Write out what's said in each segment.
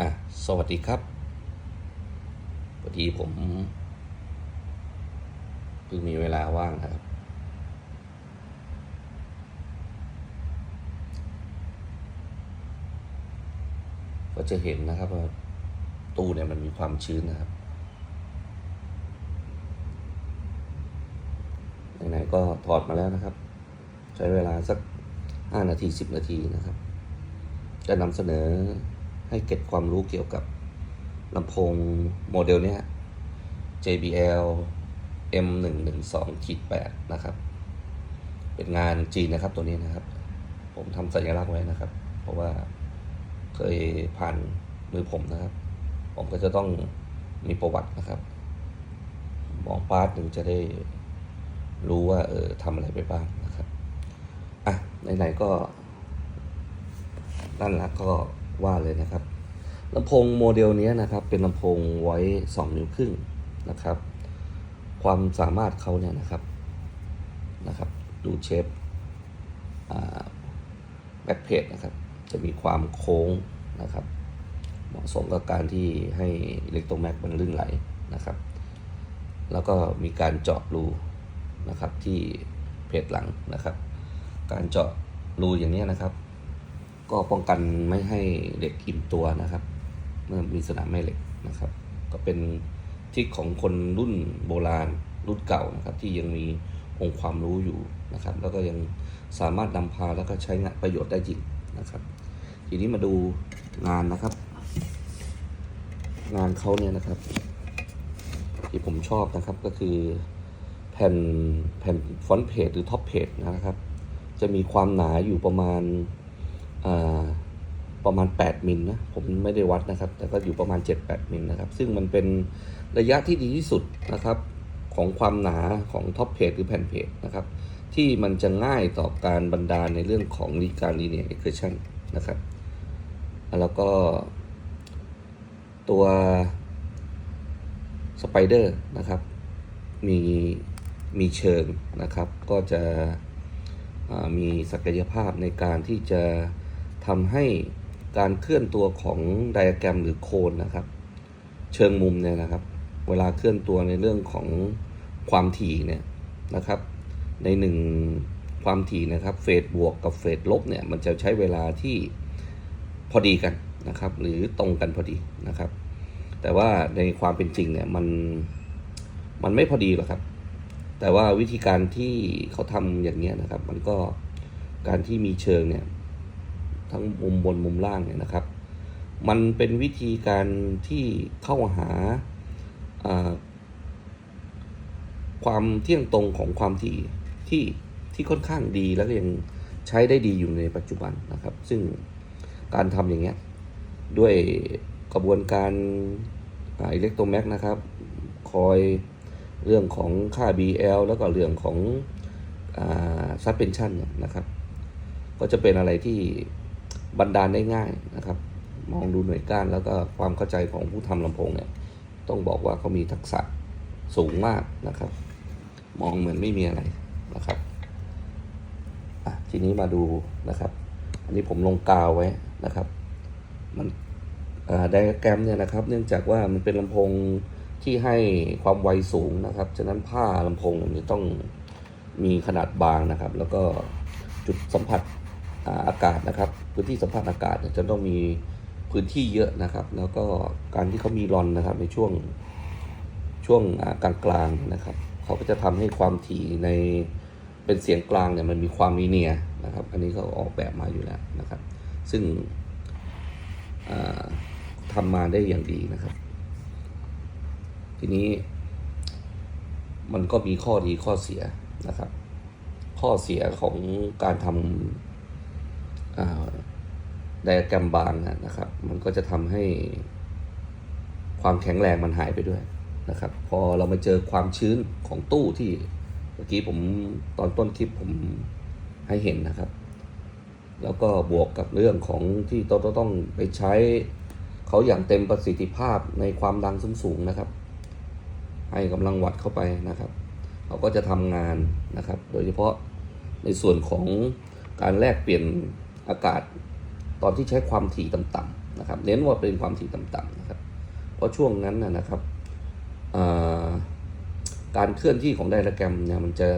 อะสวัสดีครับพอดีผมเพิ่งมีเวลาว่างครับ ก็จะเห็นนะครับว่าตู้เนี่ยมันมีความชื้นนะครับไหนๆก็ถอดมาแล้วนะครับ ใช้เวลาสักห้านาทีสิบนาทีนะครับ จะนำเสนอ ให้เก็บความรู้เกี่ยวกับลำโพงโมเดลเนี้ย JBL M112-8 นะครับ เป็นงานจีนนะครับตัวนี้นะครับ ผมทำสัญลักษณ์ไว้นะครับ เพราะว่าเคยผ่านมือผมนะครับ ผมก็จะต้องมีประวัตินะครับ มองพาร์ทหนึ่งจะได้รู้ว่าเออทำอะไรไปบ้างนะครับ อะไหนๆก็ด้านหลังก็ ว่าเลยนะครับลำโพงโมเดลนี้นะครับ เป็นลำโพงไว้ 2 นิ้วครึ่งนะครับ ความสามารถเขาเนี่ยนะครับนะครับ ดูเชฟแบ็กเพจนะครับ จะมีความโค้งนะครับ เหมาะสมกับการที่ให้อิเล็กโทรแมกมันลื่นไหลนะครับ แล้วก็มีการเจาะรูนะครับที่เพจหลังนะครับ การเจาะรูอย่างนี้นะครับ ก็ป้องกันไม่ให้เหล็กอิ่มตัวนะครับ เมื่อมีสนามแม่เหล็กนะครับ ก็เป็นทริกของคนรุ่นโบราณรุ่นเก่านะครับ ที่ยังมีองค์ความรู้อยู่นะครับ แล้วก็ยังสามารถนำพาแล้วก็ใช้งานประโยชน์ได้จริงนะครับ ทีนี้มาดูงานนะครับ งานเขาเนี่ยนะครับ ที่ผมชอบนะครับก็คือแผ่นแผ่นฟอนต์เพจหรือท็อปเพจนะครับ จะมีความหนาอยู่ประมาณ ประมาณ 8 มิลนะผมไม่ได้วัดนะครับ แต่ก็อยู่ประมาณ 7-8 มิลนะครับ ซึ่งมันเป็นระยะที่ดีที่สุดนะครับของความหนาของท็อปเพจหรือแผ่นเพจนะครับ ที่มันจะง่ายต่อการบรรดาในเรื่องของการ linear equation นนะครับ แล้วก็ตัวสไปเดอร์นะครับ มีมีเชิงนะครับ ก็จะมีศักยภาพในการที่จะ ทำให้การเคลื่อนตัวของไดอะแกรมหรือโคนนะครับ เชิงมุมเนี่ยนะครับ เวลาเคลื่อนตัวในเรื่องของความถี่เนี่ยนะครับ ในหนึ่งความถี่นะครับเฟสบวกกับเฟสลบเนี่ยมันจะใช้เวลาที่พอดีกันนะครับ หรือตรงกันพอดีนะครับ แต่ว่าในความเป็นจริงเนี่ยมันมันไม่พอดีหรอกครับ แต่ว่าวิธีการที่เขาทำอย่างนี้นะครับ มันก็การที่มีเชิงเนี่ย ทั้งมุมบนมุมล่างเนี่ยนะครับ มันเป็นวิธีการที่เข้าหาความเที่ยงตรงของความถี่ที่ที่ค่อนข้างดีแล้วก็ยังใช้ได้ดีอยู่ในปัจจุบันนะครับ ซึ่งการทำอย่างเงี้ยด้วยกระบวนการอิเล็กโทรแมกนะครับ คอยเรื่องของค่า BL แล้วก็เรื่องของซับเพนชันเนี่ยนะครับ ก็จะเป็นอะไรที่ บรรดาลได้ง่ายนะครับ มองดูหน่วยก้านแล้วก็ความเข้าใจของผู้ทำลำโพงเนี่ยต้องบอกว่าเขามีทักษะสูงมากนะครับ มองเหมือนไม่มีอะไรนะครับอะทีนี้มาดูนะครับ อันนี้ผมลงกาวไว้นะครับ มันไดอะแกรมเนี่ยนะครับ เนื่องจากว่ามันเป็นลำโพงที่ให้ความไวสูงนะครับ ฉะนั้นผ้าลำโพงมันจะต้องมีขนาดบางนะครับ แล้วก็จุดสัมผัสอากาศนะครับ พื้นที่สัมผัสอากาศจะต้องมีพื้นที่เยอะนะครับ แล้วก็การที่เขามีรอนนะครับในช่วงช่วงกลางกลางนะครับเขาก็จะทำให้ความถี่ในเป็นเสียงกลางเนี่ยมันมีความลีเนียนะครับ อันนี้เขาออกแบบมาอยู่แล้วนะครับ ซึ่งอ่าทำมาได้อย่างดีนะครับ ทีนี้มันก็มีข้อดีข้อเสียนะครับ ข้อเสียของการทำ ไดอะแกรมบางนะครับ มันก็จะทำให้ความแข็งแรงมันหายไปด้วยนะครับ พอเรามาเจอความชื้นของตู้ที่เมื่อกี้ผมตอนต้นคลิปผมให้เห็นนะครับ แล้วก็บวกกับเรื่องของที่ต้องต้องไปใช้เขาอย่างเต็มประสิทธิภาพในความดังสูงๆนะครับ ให้กำลังวัดเข้าไปนะครับเขาก็จะทำงานนะครับ โดยเฉพาะในส่วนของการแลกเปลี่ยนอากาศ ตอนที่ใช้ความถี่ต่ำๆนะครับ เน้นว่าเป็นความถี่ต่ำๆนะครับ เพราะช่วงนั้นนะครับการเคลื่อนที่ของไดอะแกรมเนี่ยมันจะ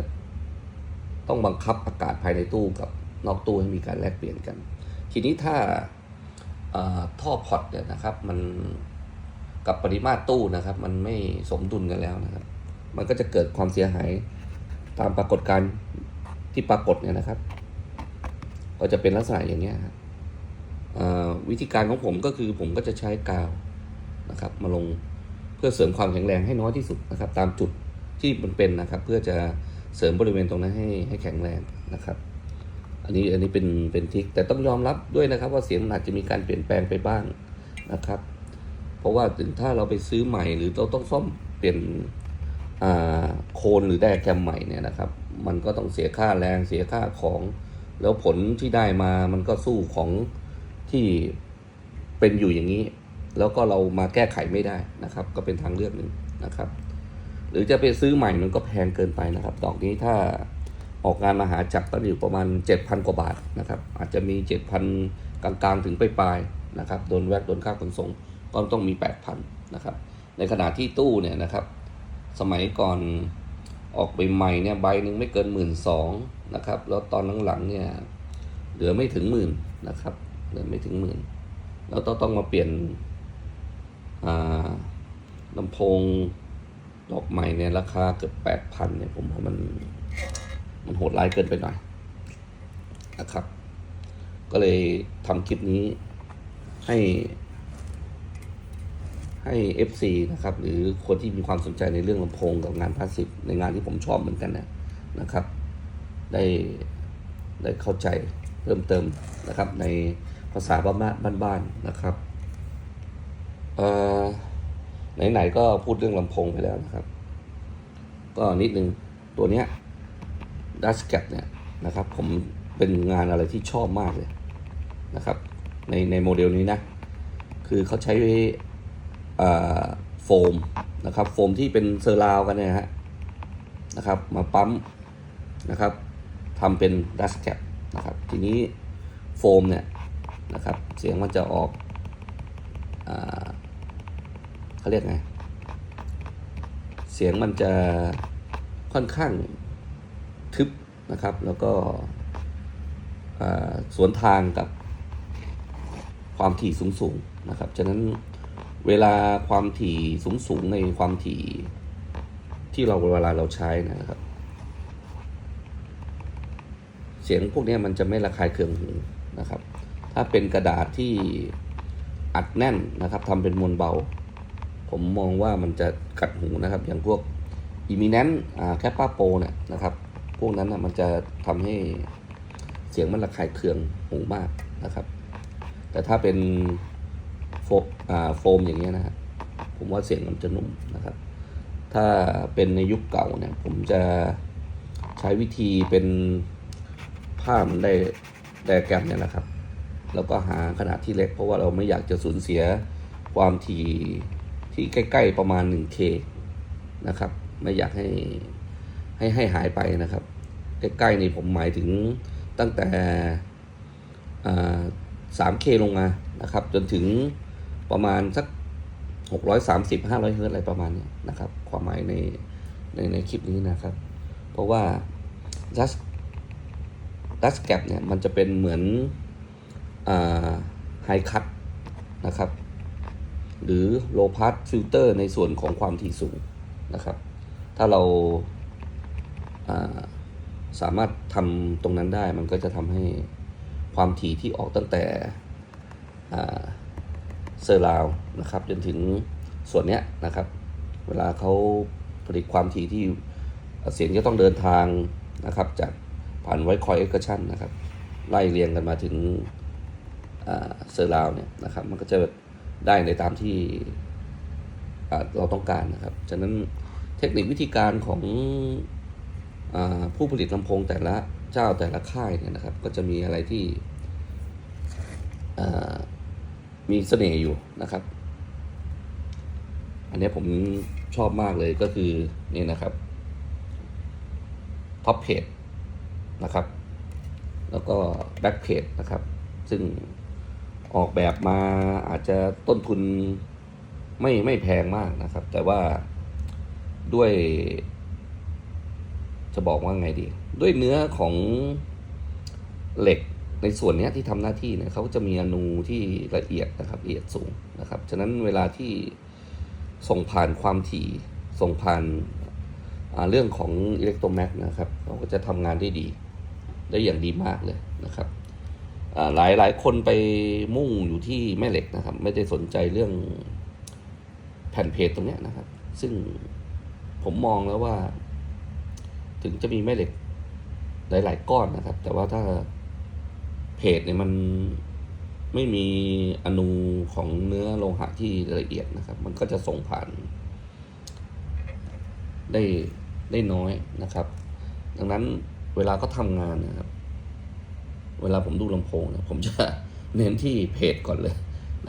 ต้องบังคับอากาศภายในตู้กับนอกตู้ให้มีการแลกเปลี่ยนกัน ทีนี้ถ้าท่อพอตเนี่ยนะครับมันกับปริมาตรตู้นะครับ มันไม่สมดุลกันแล้วนะครับ มันก็จะเกิดความเสียหายตามปรากฏการณ์ที่ปรากฏเนี่ยนะครับ ก็จะเป็นลักษณะอย่างนี้ครับ วิธีการของผมก็คือผมก็จะใช้กาวนะครับมาลงเพื่อเสริมความแข็งแรงให้น้อยที่สุดนะครับ ตามจุดที่มันเป็นนะครับ เพื่อจะเสริมบริเวณตรงนั้นให้ให้แข็งแรงนะครับ อันนี้อันนี้เป็นเป็นทิกแต่ต้องยอมรับด้วยนะครับว่าเสียงมันอาจจะมีการเปลี่ยนแปลงไปบ้างนะครับ เพราะว่าถึงถ้าเราไปซื้อใหม่หรือเราต้องซ่อมเปลี่ยนโคนหรือไดอะแกรมใหม่เนี่ยนะครับ มันก็ต้องเสียค่าแรงเสียค่าของ แล้วผลที่ได้มามันก็สู้ของ ที่เป็นอยู่อย่างนี้ แล้วก็เรามาแก้ไขไม่ได้นะครับ ก็เป็นทางเลือกหนึ่งนะครับ หรือจะไปซื้อใหม่มันก็แพงเกินไปนะครับ ดอกนี้ถ้าออกงานมหาจักรก็อยู่ประมาณ 7,000 กว่าบาทนะครับ อาจจะมี 7,000 กลางๆ ถึงปลายๆนะครับโดนแวกโดนค่าขนส่งก็ต้องมี 8,000นะครับ ในขณะที่ตู้เนี่ยนะครับ สมัยก่อนออกใหม่ๆเนี่ยใบหนึ่งไม่เกินหมื่นสองนะครับ แล้วตอนหลังๆเนี่ยเหลือไม่ถึงหมื่นนะครับ เหลือไม่ถึงหมื่นแล้วต้องต้องมาเปลี่ยนลำโพงดอกใหม่เนี่ยราคาเกือบแปดพันเนี่ยผมว่ามันมันโหดร้ายเกินไปหน่อยนะครับ ก็เลยทำคลิปนี้ให้ให้ FC นะครับ หรือคนที่มีความสนใจในเรื่องลำโพงกับงานพาสซีฟในงานที่ผมชอบเหมือนกันนะนะครับ ได้ได้เข้าใจเพิ่มเติมนะครับใน ภาษาบ้านบ้านๆนะครับไหนๆก็พูดเรื่องลำโพงไปแล้วนะครับ ก็นิดนึงตัวเนี้ยดัชแกเนี่ยนะครับ ผมเป็นงานอะไรที่ชอบมากเลยนะครับ ในในโมเดลนี้นะ คือเขาใช้โฟมนะครับ โฟมที่เป็นเซอร์ราวกันเนี่ยฮะนะครับ มาปั๊มนะครับทำเป็นดัสแคปนะครับ ทีนี้โฟมเนี่ย นะครับ เสียงมันจะออกเขาเรียกไง เสียงมันจะค่อนข้างทึบนะครับ แล้วก็สวนทางกับความถี่สูงๆนะครับ ฉะนั้นเวลาความถี่สูงสูงๆในความถี่ที่เราเวลาเราใช้นะครับ เสียงพวกนี้มันจะไม่ระคายเคืองหูนะครับ ถ้าเป็นกระดาษที่อัดแน่นนะครับทำเป็นมวลเบา ผมมองว่ามันจะกัดหูนะครับ อย่างพวกอิมิเนนแคปป้าโปเนี่ยนะครับ พวกนั้นนะมันจะทำให้เสียงมันระคายเคืองหูมากนะครับ แต่ถ้าเป็นโฟมอ่าโฟมอย่างเงี้ยนะฮะผมว่าเสียงมันจะนุ่มนะครับ ถ้าเป็นในยุคเก่าเนี่ย ผมจะใช้วิธีเป็นผ้ามันได้ไดอะแกมเนี่ยนะครับ แล้วก็หาขนาดที่เล็ก เพราะว่าเราไม่อยากจะสูญเสียความถี่ที่ใกล้ ๆประมาณ 1K นะครับ ไม่อยากให้ให้ให้หายไปนะครับ ใกล้ๆนี่ผมหมายถึงตั้งแต่ 3K ลงมานะครับ จนถึงประมาณสัก 630 500 เฮิร์ตอะไรประมาณนี้นะครับ ความหมายในในในคลิปนี้นะครับ เพราะว่า Dust Dust Gap เนี่ยมันจะเป็นเหมือน อ่า High Cut นะครับ หรือ Low Pass Filter ในส่วนของความถี่สูงนะครับ ถ้าเราาสามารถทำตรงนั้นได้มันก็จะทำให้ความถี่ที่ออกตั้งแต่เซอร์ราวนะครับ จนถึงส่วนเนี้ยนะครับ เวลาเขาผลิตความถี่ที่เสียงจะต้องเดินทางนะครับ จากผ่านไวคอยเอ็กชันนะครับ ไล่เรียงกันมาถึง เซอร์ราวเนี่ยนะครับมันก็จะได้ในตามที่เราต้องการนะครับ ฉะนั้นเทคนิควิธีการของอผู้ผลิตลำโพงแต่ละเจ้าแต่ละค่ายเนี่ยนะครับ ก็จะมีอะไรที่มีเสน่ห์อยู่นะครับ อันนี้ผมชอบมากเลยก็คือนี่นะครับท็อปเพจนะครับ แล้วก็แบ็กเพจนะครับ ซึ่ง ออกแบบมาอาจจะต้นทุนไม่ไม่แพงมากนะครับ แต่ว่าด้วย จะบอกว่าไงดี ด้วยเนื้อของเหล็กในส่วนนี้ที่ทำหน้าที่เนี่ยเขาจะมีอนูที่ละเอียดนะครับละเอียดสูงนะครับ ฉะนั้นเวลาที่ส่งผ่านความถี่ ส่งผ่านาเรื่องของอิเล็กโทรแมกนะครับเขาก็จะทำงานได้ดี ได้อย่างดีมากเลยนะครับ หลายหลายคนไปมุ่งอยู่ที่แม่เหล็กนะครับ ไม่ได้สนใจเรื่องแผ่นเพจตรงนี้นะครับ ซึ่งผมมองแล้วว่า ถึงจะมีแม่เหล็กหลาย ๆ ก้อนนะครับ แต่ว่าถ้าเพจเนี่ยมันไม่มีอนูของเนื้อโลหะที่ละเอียดนะครับ มันก็จะส่งผ่าน ได้ได้น้อยนะครับ ดังนั้นเวลาก็ทำงานนะครับ เวลาผมดูลำโพงเนี่ยผมจะเน้นที่เพจก่อนเลย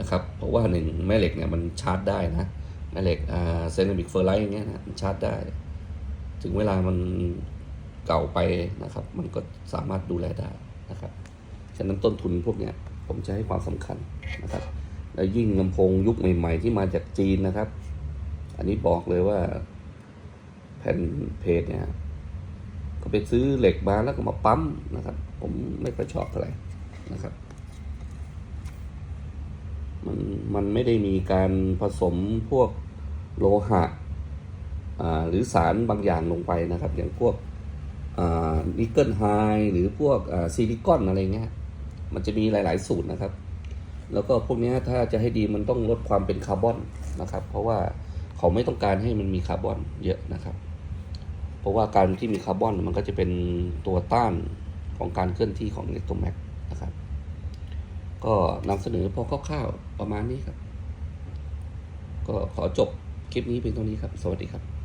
นะครับ เพราะว่าหนึ่งแม่เหล็กเนี่ยมันชาร์จได้นะ แม่เหล็กอ่าเซรามิกเฟอร์ไลท์อย่างเงี้ยนะมันชาร์จได้ ถึงเวลามันเก่าไปนะครับ มันก็สามารถดูแลได้นะครับ ฉะนั้นต้นทุนพวกเนี้ยผมจะให้ความสำคัญนะครับ แล้วยิ่งลำโพงยุคใหม่ ๆ ที่มาจากจีนนะครับ อันนี้บอกเลยว่าแผ่นเพจเนี่ย ก็ไปซื้อเหล็กมาแล้วก็มาปั๊มนะครับ ผมไม่ค่อยชอบเท่าไหร่นะครับ มันมันไม่ได้มีการผสมพวกโลหะหรือสารบางอย่างลงไปนะครับ อย่างพวกนิกเกิลไฮหรือพวกซิลิคอนอะไรเงี้ย มันจะมีหลาย ๆ สูตรนะครับ แล้วก็พวกนี้ถ้าจะให้ดีมันต้องลดความเป็นคาร์บอนนะครับ เพราะว่าเขาไม่ต้องการให้มันมีคาร์บอนเยอะนะครับ เพราะว่าการที่มีคาร์บอนมันก็จะเป็นตัวต้านของการเคลื่อนที่ของอิเล็กโทรแมกนะครับ ก็นำเสนอพอคร่าวๆประมาณนี้ครับ ก็ขอจบคลิปนี้เพียงเท่านี้ครับ สวัสดีครับ